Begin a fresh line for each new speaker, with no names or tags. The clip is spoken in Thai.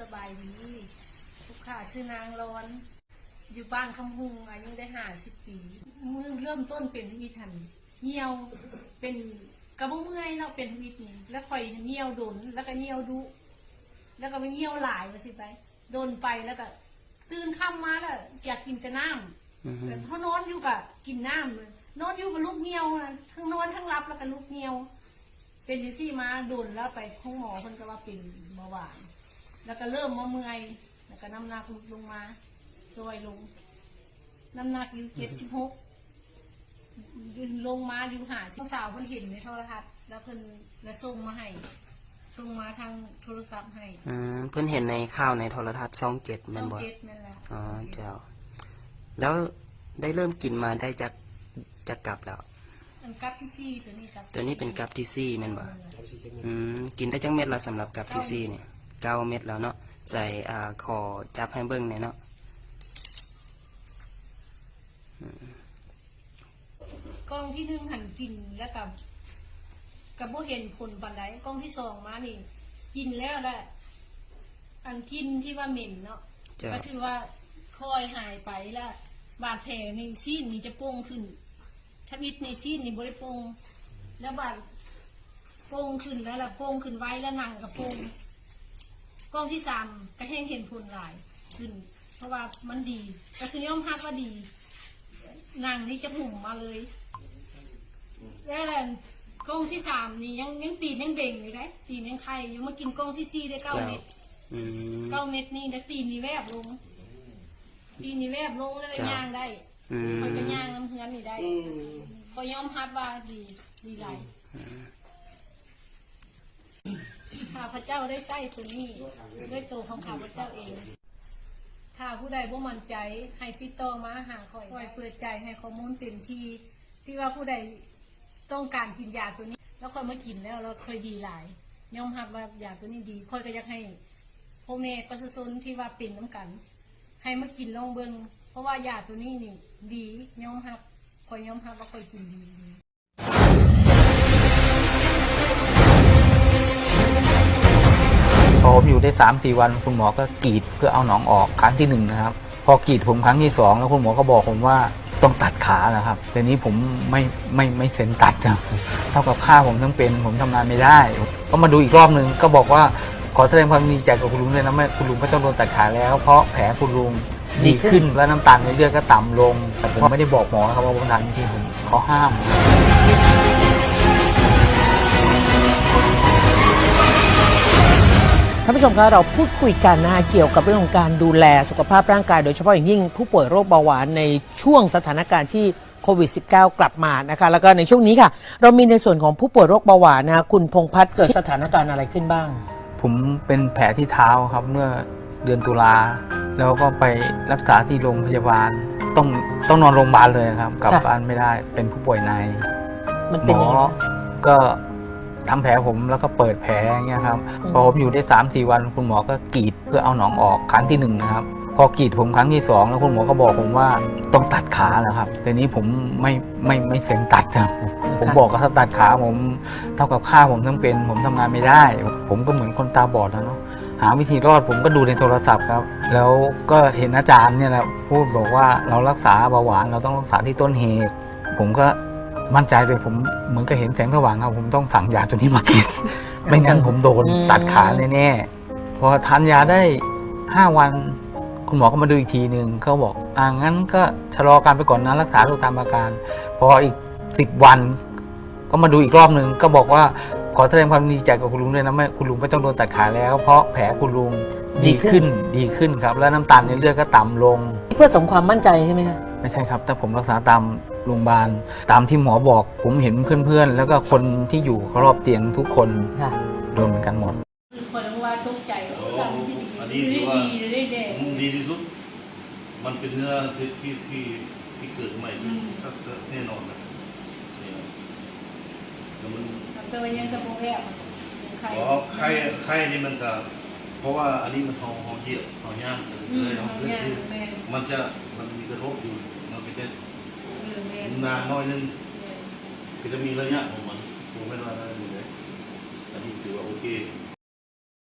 สบายดีลูกค้าชื่อนางร้อน อยู่บ้านคำหุงอายุได้ห้าสิบปีมือเริ่มต้นเป็นวิทันเหี่ยวเป็นกระบุเมื่อยเนาะเป็นวิตนี่แล้วค่อยเหี่ยวดนแล้วก็เหี่ยวดุแล้วก็ไปเหี่ยวหลายมาสิไปโดนไปแล้วก็ ตื่นค่ำมาแล้วอยากกินแต่น้ำแต่เขานอนอยู่กับกินน้ำเลยนอนอยู่กับลูกเหี่ยวนะทั้งนอนทั้งรับแล้วก็ลูกเหี่ยวเป็นดิซี่มาโดนแล้วไปห้องหมอคนก็ว่าเป็นเบาหวาน แล้วก็เริ่มมาเมื่อย แล้วก็น้ำหนักลดลงมาลอยลง น้ำหนักอยู่เจ็ดสิบหกลงมาอยู่หาสิบสาวเพิ่นเห็นในโทรทัศน์แล้วเพิ่นแล้วส่งมาให้ส่งมาทางโทรศัพท์ให้
อืมเพิ่นเห็นในข่าวในโทรทัศน์ช่องเจ็ดแมั
ช่
น
อง
บ่
เจ็ดนั่นแหละ
อ๋อเจ้า แล้วได้เริ่มกินมาได้จากจากกลับแล้ว
อันกับที่ซี่ตัวนี้ครับ
ตัวนี้เป็นกับที่ซี่แม่นบ่อืมกินได้จังเม็ดแล้วสำหรับกับที่ซี่เนี่ย เก้าเม็ดแล้วเนาะใส่อ่าคอจับให้เบิ่งเนี่ยเนาะ
กล้องที่หนึ่งหันกินแล้วกับกับโบเห็นผลปันไดกล้องที่สองมานี่ กินแล้วแหละอันกินที่ว่าเหม็นเนาะ
เจ้า
ก็ถือว่าค่อยหายไปแล้วบาดแผลในซีนนี่จะโป่งขึ้นถ้ามิดในซีนนี่บริโป่งแล้วบาดโป่งขึ้นแล้วล่ะโป่งขึ้นไว้แล้วหนังกับโป่ง กล้องที่สามก็แห้งเห็นผลหลายขึ้น เพราะว่ามันดีก็คือยอมรับว่าดีหนังนี่จะหุ่มมาเลยแล้วแหละกล้องที่สามนี่ยังยังตีนยังเบ่งอยู่ได้ตีนยังไข่ยังมากินกล้องที่สี่ได้เก้า
เจ้า
เม็ด
อืม
เก้าเม็ดนี่แล้วตีนนี่แวบลง ตีนนี่แวบลงแล้วก็
จ้ะ
ย่างได้
อืม
คอยก็ย่างน้ำเฮือนนี่ได้คอยยอมรับว่าดีดีไร ข้าพเจ้าได้ใส่ตัวนี้ด้วยตัวของข้าพเจ้าเองถ้าผู้ใดบ่มั่นใจให้ติดต่อมาหาคอยคอยเปิดใจให้ข้อมูลเต็มที่ที่ว่าผู้ใดต้องการกินยาตัวนี้ แล้วคอยมากินแล้วเราเคยดีหลายยอมรับว่ายาตัวนี้ดีคอยก็อยากให้พ่อแม่ประชาชนที่ว่าเป็นน้ำกัน ให้มากินลองเบิงเพราะว่ายาตัวนี้นี่ ดียอมรับคอยยอมรับว่าคอยกินดี
ผมอยู่ได้สามสี่วัน คุณหมอก็กรีดเพื่อเอาหนองออกครั้งที่หนึ่งนะครับ พอกรีดผมครั้งที่สองแล้วคุณหมอก็บอกผมว่าต้องตัดขานะครับ แต่นี้ผมไม่ไม่ไม่เซ็นตัดครับเท่ากับค่าผมทั้งเป็น ผมทำงานไม่ได้ ก็มาดูอีกรอบหนึ่งก็บอกว่าขอแสดงความดีใจกับคุณลุงด้วยนะไม่คุณลุงก็ต้องโดนตัดขาแล้ว เพราะแผลคุณลุงดีขึ้นและน้ำตาลในเลือดก็ต่ำลง แต่ผมไม่ได้บอกหมอครับว่าผมทานจริงผมเขาห้าม
ท่านผู้ชมคะเราพูดคุยกันนะคะเกี่ยวกับเรื่องของการดูแลสุขภาพร่างกาย โดยเฉพาะอย่างยิ่งผู้ป่วยโรคเบาหวานในช่วงสถานการณ์ที่โควิด -19 กลับมานะคะแล้วก็ในช่วงนี้ค่ะ เรามีในส่วนของผู้ป่วยโรคเบาหวานนะคะคุณพงษ์พัฒน์เกิดสถานการณ์อะไรขึ้นบ้าง
ผมเป็นแผลที่เท้าครับเมื่อเดือนตุลาแล้วก็ไปรักษาที่โรงพยาบาลต้องต้องนอนโรงพยาบาลเลยครับ กลับ
ค่ะ
บ้านไม่ได้เป็นผู้ป่วยใน
มัน
หม
เป็น
อ
ยังไง
ก็ ทำแผลผมแล้วก็เปิดแผลอย่างเงี้ยครับ
อืม
พอผมอยู่ได้สามสี่วันคุณหมอก็กรีดเพื่อเอาหนองออกครั้งที่หนึ่งนะครับพอกรีดผมครั้งที่สองแล้วคุณหมอก็บอกผมว่าต้องตัดขาแล้วครับ แต่นี้ผมไม่ไม่ไม่เซ็นตัดครับผมบอกว่าถ้าตัดขาผมเท่ากับค่าผมทั้งเป็น ผมทำงานไม่ได้ ผมก็เหมือนคนตาบอดแล้วเนาะหาวิธีรอดผมก็ดูในโทรศัพท์ครับ แล้วก็เห็นอาจารย์เนี่ยแหละพูดบอกว่าเรารักษาเบาหวานเราต้องรักษาที่ต้นเหตุ ผมก็ มั่นใจเลยผมเหมือนกับเห็นแสงสว่างครับผมต้องสั่งยาตัวนี้มากินไม่งั้นผมโดน
อืม
ตัดขาแน่ๆพอทานยาได้ห้าวัน คุณหมอก็มาดูอีกทีหนึ่งเขาบอกอ่างั้นก็ชะลอการไปก่อนนะรักษาดูตามอาการ พออีกสิบวัน ก็มาดูอีกรอบหนึ่งก็บอกว่าขอแสดงความดีใจกับคุณลุงด้วยนะไม่คุณลุงไม่ต้องโดนตัดขาแล้ว เพราะแผลคุณลุงดีขึ้นดีขึ้นครับ แล้วน้ำตาลในเลือดก็ต่ำลง
เพื่อเสริมความมั่นใจใช่ไหมคะ
ไม่ใช่ครับถ้าผมรักษาตามโรงพยาบาลตามที่หมอบอก ผมเห็นเพื่อนๆ แล้วก็คนที่อยู่รอบเตียงทุกคน
ค่ะ
โดนเหมือนกันหมด
คือคนว่าตกใจว่าทำไม่ใช่ดี
อันนี้
หรือ
ถือว่า
ดีหรือได้แดง
ดีที่สุด มันเป็นเนื้อที่ที่ที่ที่เกิดใหม่
อืม
ก็ก็แน่นอนนะนี่นะแล้วมัน
แต่ว่ายังจะโปรแกรมใคร
อ๋อไข้ไข้นี่มันก็เพราะว่าอันนี้มันทองหอเหยียบหอย่าง
อืม
เลย
ของ
คือ
ย่าง
คือ
แม่น
มันจะมันมี กระทบอยู่มันก็จะ
เออแม่น
นานน้อยนึง
แม่น
ก็จะมีระยะของมันผมไม่ว่าอะไรเลยอันนี้ถือว่าโอเค